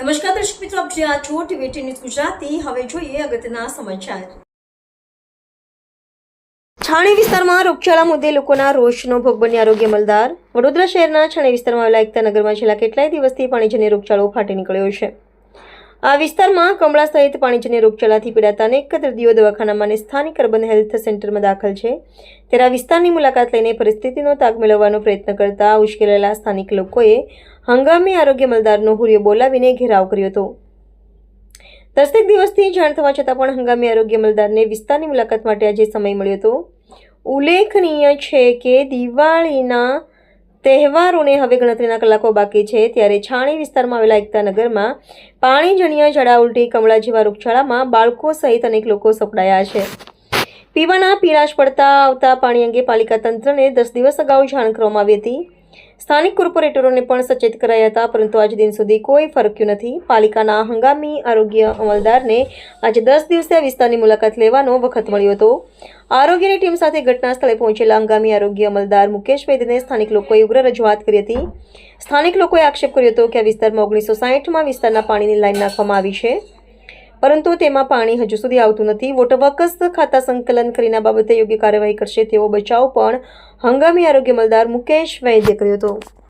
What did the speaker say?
નમસ્કાર દર્શક મિત્રો, આપ જ્યાં છો ટીવી ન્યૂઝ ગુજરાતી. હવે જોઈએ અગત્યના સમાચાર. છાણી વિસ્તારમાં રોગચાળા મુદ્દે લોકોના રોષનો ભોગ બન્યા આરોગ્ય મલદાર વડોદરા શહેરના છાણી વિસ્તારમાં આવેલા એકતા નગરમાં છેલ્લા કેટલાય દિવસથી પાણીજન્ય રોગચાળો ફાટી નીકળ્યો છે. આ વિસ્તારમાં કમળા સહિત પાણીજન્ય રોગચાળાથી પીડાતા અનેક દર્દીઓ દવાખાનામાં અને સ્થાનિક અર્બન હેલ્થ સેન્ટરમાં દાખલ છે. ત્યારે આ વિસ્તારની મુલાકાત લઈને પરિસ્થિતિનો તાગ મેળવવાનો પ્રયત્ન કરતા ઉશ્કેલેલા સ્થાનિક લોકોએ હંગામી આરોગ્ય મલદારનો હુરિયો બોલાવીને ઘેરાવ કર્યો હતો. દસેક દિવસથી જાણ થવા છતાં પણ હંગામી આરોગ્ય મલદારને વિસ્તારની મુલાકાત માટે આજે સમય મળ્યો હતો. ઉલ્લેખનીય છે કે દિવાળીના તહેવારોને હવે ગણતરીના કલાકો બાકી છે, ત્યારે છાણી વિસ્તારમાં આવેલા એકતા નગરમાં જણિયા ઝાડા ઉલટી કમળા જેવા રોગચાળામાં બાળકો સહિત અનેક લોકો સપડાયા છે. પીવાના પીળાશ પડતા આવતા પાણી અંગે પાલિકા તંત્રને દસ દિવસ અગાઉ જાણ કરવામાં આવી હતી. સ્થાનિક કોર્પોરેટરોને પણ સચેત કરાયા હતા, પરંતુ આજ દિન સુધી કોઈ ફરક્યું નથી. પાલિકાના હંગામી આરોગ્ય અમલદારને આજે દસ દિવસે આ વિસ્તારની મુલાકાત લેવાનો વખત મળ્યો હતો. આરોગ્યની ટીમ સાથે ઘટના સ્થળે પહોંચેલા હંગામી આરોગ્ય અમલદાર મુકેશ વૈદ્યને સ્થાનિક લોકોએ ઉગ્ર રજૂઆત કરી હતી. સ્થાનિક લોકોએ આક્ષેપ કર્યો હતો કે આ વિસ્તારમાં ઓગણીસો સાહીઠમાં વિસ્તારના પાણીની લાઈન નાખવામાં આવી છે. પરંતુ તેમાં પાણી હજુ સુધી આવતું નથી. વોટર વર્કર્સ ખાતા સંકલન કરીને બાબતે યોગ્ય કાર્યવાહી કરશે તેવો બચાવ પણ હંગામી આરોગ્ય મલદાર મુકેશ વૈદ્ય કર્યો હતો.